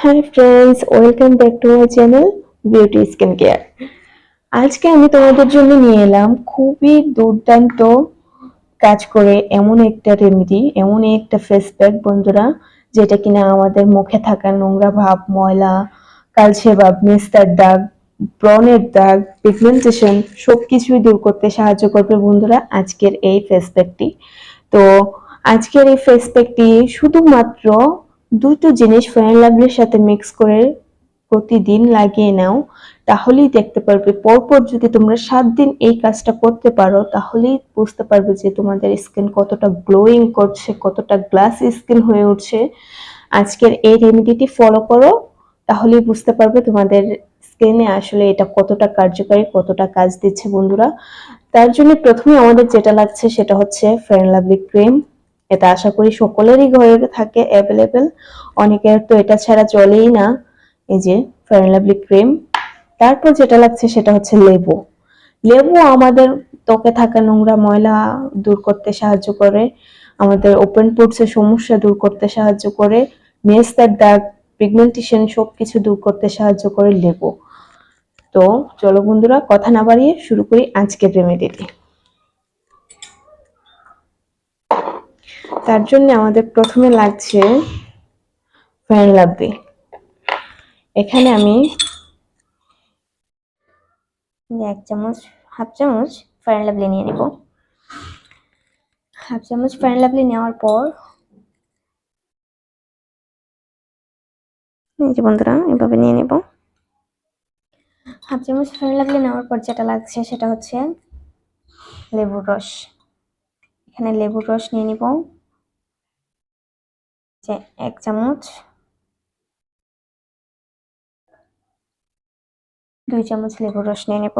Hi friends welcome back to my channel beauty skin care আজকে আমি তোমাদের জন্য নিয়ে এলাম খুবই দুর্দান্ত কাজ করে এমন একটা রেমেডি এমন একটা ফেস প্যাক বন্ধুরা, যেটা কিনা আমাদের মুখে থাকা নোংরা ভাব, ময়লা কালছে ভাব মেস্তার দাগ ব্রনের দাগ পিগমেন্টেশন সব কিছুই দূর করতে সাহায্য করবে বন্ধুরা আজকের এই ফেস প্যাকটি তো আজকের এই ফেস প্যাকটি শুধুমাত্র দুটো জিনিস ফেয়ার লাভলির সাথে মিক্স করে প্রতিদিন লাগিয়ে নাও, তাহলেই দেখতে পারবে। পরপর যদি তোমরা সাত দিন এই কাজটা করতে পারো, তাহলেই বুঝতে পারবে যে তোমাদের স্কিন কতটা গ্লোয়িং করছে, কতটা গ্লাস স্কিন হয়ে উঠছে। আজকের এই রেমিডিটি ফলো করো, তাহলেই বুঝতে পারবে তোমাদের স্কিনে আসলে এটা কতটা কার্যকারী, কতটা কাজ দিচ্ছে বন্ধুরা। তার জন্য প্রথমে আমাদের যেটা লাগছে সেটা হচ্ছে ফেয়ার লাভলি ক্রিম এটা আশা করি সকলেরই ঘরে থাকে অ্যাভেলেবেল অনেকের তো এটা ছাড়া চলেই না। এই যে ফেয়ার লাভলি ক্রিম তারপর যেটা লাগছে সেটা হচ্ছে লেবু। লেবু আমাদের ত্বকে থাকা নোংরা ময়লা দূর করতে সাহায্য করে। আমাদের ওপেন পোর্টসের সমস্যা দূর করতে সাহায্য করে। মেস্তার দাগ পিগমেন্টেশন সবকিছু দূর করতে সাহায্য করে লেবু। তো চলো বন্ধুরা, কথা না বাড়িয়ে শুরু করি আজকের রেমেডিটি তার জন্য আমাদের প্রথমে লাগছে ফ্যান লাভলি এখানে আমি এক চামচ, হাফ চামচ ফ্যান লাভলি নিয়ে নেব। হাফ চামচ ফ্যান লাভলি নেওয়ার পর বন্ধুরা, এভাবে নিয়ে নেব। হাফ চামচ ফ্যান লাভলি নেওয়ার পর যেটা লাগছে সেটা হচ্ছে লেবুর রস। এখানে লেবুর রস নিয়ে নিব। এক চামচ। দুই চামচ লেবুর রস নিয়ে নেব।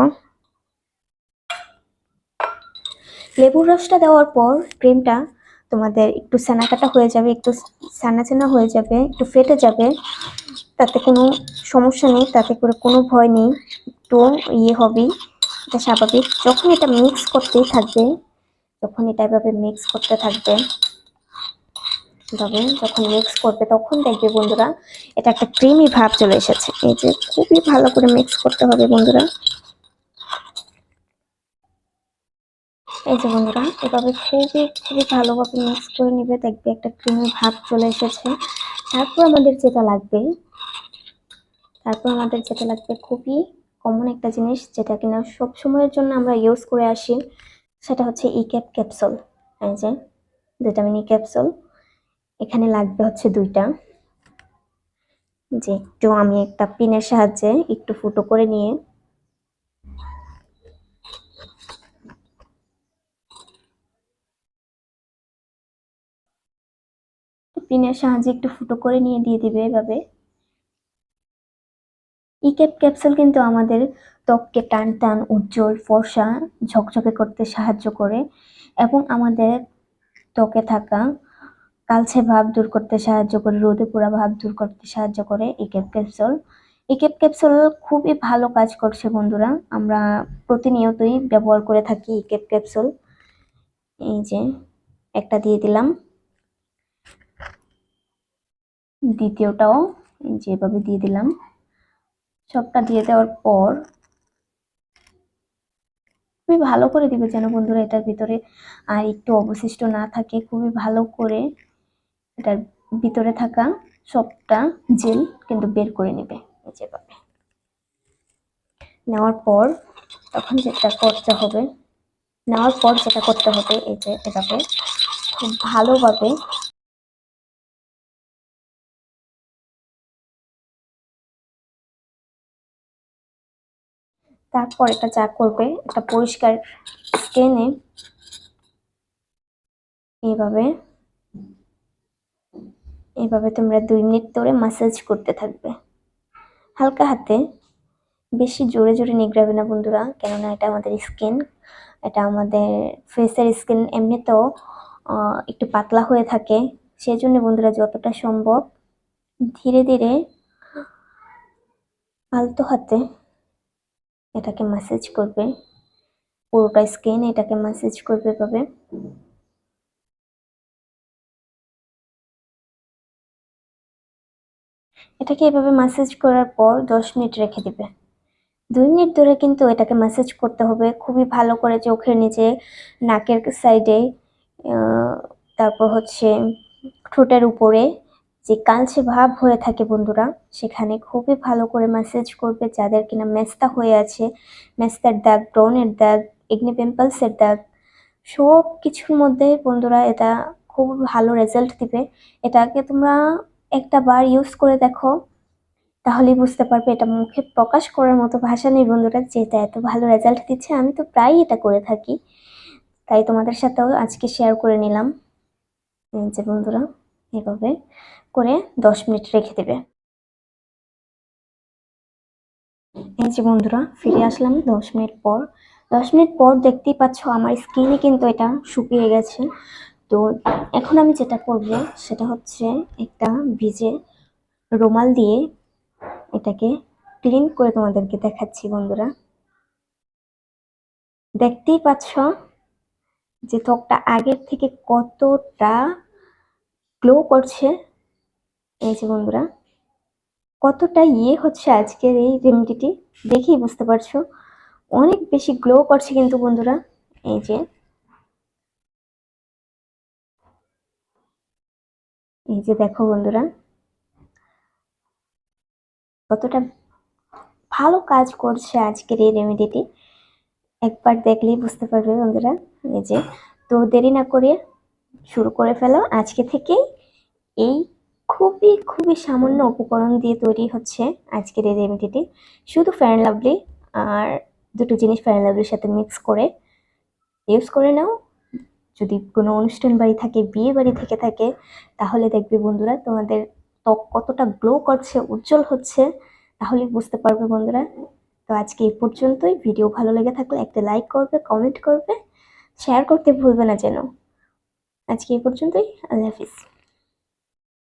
লেবুর রসটা দেওয়ার পর ক্রিমটা তোমাদের একটু কাটা হয়ে যাবে, একটু ছানা হয়ে যাবে, একটু ফেটে যাবে। তাতে কোনো সমস্যা নেই, তাতে করে কোনো ভয় নেই, একটু ইয়ে হবে এটা স্বাভাবিক। যখন এটা মিক্স করতেই থাকবে তখন এটা এভাবে মিক্স করতে থাকবে তবে যখন মিক্স করবে তখন দেখবে বন্ধুরা, এটা একটা ক্রিমি ভাব চলে এসেছে। এই যে খুবই ভালো করে মিক্স করতে হবে বন্ধুরা। এই যে বন্ধুরা, এভাবে খুবই খুবই ভালোভাবে মিক্স করে নিবে, দেখবে একটা ক্রিমি ভাব চলে এসেছে। তারপর আমাদের যেটা লাগবে, তারপর আমাদের যেটা লাগবে খুবই কমন একটা জিনিস, যেটা কিনা সব সময়ের জন্য আমরা ইউজ করে আসি, সেটা হচ্ছে ই ক্যাপ ক্যাপসুল এই যে ভিটামিন ই ক্যাপসুল এখানে লাগবে হচ্ছে দুইটা। যে একটু আমি একটা পিনের সাহায্যে একটু ফুটো করে নিয়ে পিনের সাহায্যে একটু ফুটো করে নিয়ে দিয়ে দিবে এভাবে। ইকেপ ক্যাপসুল কিন্তু আমাদের ত্বককে টান টান, উজ্জ্বল, ফর্সা, ঝকঝকে করতে সাহায্য করে এবং আমাদের ত্বকে থাকা কালচে ভাব দূর করতে সাহায্য করে, রোদে পোড়া ভাব দূর করতে সাহায্য করে ইকেপ ক্যাপসুল। ইকেপ ক্যাপসুল খুবই ভালো কাজ করছে বন্ধুরা। আমরা প্রতিনিয়তই ব্যবহার করে থাকি ইকেপ ক্যাপসুল। এই যে, একটা দিয়ে দিলাম। দ্বিতীয়টাও যেভাবে দিয়ে দিলাম। সবটা দিয়ে দেওয়ার পর খুবই ভালো করে দিবে যেন বন্ধুরা এটার ভিতরে আর একটু অবশিষ্ট না থাকে। খুবই ভালো করে এটার ভিতরে থাকা সবটা জেল কিন্তু বের করে নেবে যেভাবে। নেওয়ার পর তখন যেটা করতে হবে, নেওয়ার পর যেটা করতে হবে এই যে এভাবে খুব ভালোভাবে তারপর এটা যা করবে একটা পরিষ্কার স্কেনে এইভাবে এইভাবে তোমরা দুই মিনিট ধরে মাসাজ করতে থাকবে। হালকা হাতে, বেশি জোরে জোরে নিগড়াবে না বন্ধুরা, কেননা এটা আমাদের স্কিন এটা আমাদের ফেসের স্কিন এমনিতেও একটু পাতলা হয়ে থাকে। সেই জন্য বন্ধুরা যতটা সম্ভব ধীরে ধীরে আলতো হাতে এটাকে ম্যাসেজ করবে। পুরোটা স্কিন এটাকে ম্যাসেজ করবে এভাবে। এটাকে এভাবে ম্যাসেজ করার পর দশ মিনিট রেখে দিবে। দুই মিনিট ধরে কিন্তু এটাকে ম্যাসেজ করতে হবে। খুবই ভালো করে চোখের নিচে, নাকের সাইডে তারপর হচ্ছে ঠোঁটের উপরে যে কালচে ভাব হয়ে থাকে বন্ধুরা, সেখানে খুবই ভালো করে ম্যাসেজ করবে যাদের কিনা মেস্তা হয়ে আছে, মেস্তার দাগ ব্রনের দাগ এগনি পিম্পলসের দাগ সব কিছুর মধ্যে বন্ধুরা এটা খুব ভালো রেজাল্ট দিবে। এটাকে তোমরা একটা বার ইউজ করে দেখো, তাহলেই বুঝতে পারবে এটা মুখে প্রকাশ করার মতো ভাষা নেই। বন্ধুরা যেটা এত ভালো রেজাল্ট দিচ্ছে, আমি তো প্রায়ই এটা করে থাকি। তাই তোমাদের সাথেও আজকে শেয়ার করে নিলাম। যে বন্ধুরা, এভাবে করে দশ মিনিট রেখে দেবে। এই যে বন্ধুরা, ফিরে আসলাম দশ মিনিট পর। দশ মিনিট পর দেখতেই পাচ্ছ আমার স্কিনে কিন্তু এটা শুকিয়ে গেছে। তো এখন আমি যেটা করব সেটা হচ্ছে একটা ভিজে রুমাল দিয়ে এটাকে ক্লিন করে তোমাদেরকে দেখাচ্ছি, বন্ধুরা। দেখতেই পাচ্ছ যে ত্বকটা আগের থেকে কতটা গ্লো করছে। এই যে বন্ধুরা, কতটা ইয়ে হচ্ছে আজকের এই রেমেডিটি দেখেই বুঝতে পারছ। অনেক বেশি গ্লো করছে কিন্তু বন্ধুরা, এই যে এই যে দেখো বন্ধুরা, কতটা ভালো কাজ করছে আজকের এই রেমেডিটি একবার দেখলেই বুঝতে পারবে বন্ধুরা, এই যে তো দেরি না করে শুরু করে ফেলো। আজকে থেকেই এই খুবই খুবই সামান্য উপকরণ দিয়ে তৈরি হচ্ছে আজকের এই রেমেডিটি শুধু ফ্যান লাভলি আর দুটো জিনিস ফ্যান লাভলির সাথে মিক্স করে ইউজ করে নাও। যদি কোনো অনুষ্ঠান বাড়ি থাকে, বিয়ে বাড়ি থেকে থাকে, তাহলে দেখবে বন্ধুরা তোমাদের ত্বক কতটা গ্লো করছে, উজ্জ্বল হচ্ছে, তাহলে বুঝতে পারবে বন্ধুরা। তো আজকে এই পর্যন্তই। ভিডিও ভালো লেগে থাকলে একটা লাইক করবে কমেন্ট করবে শেয়ার করতে ভুলবে না যেন। আজকে এই পর্যন্তই। আল্লাহ হাফিজ।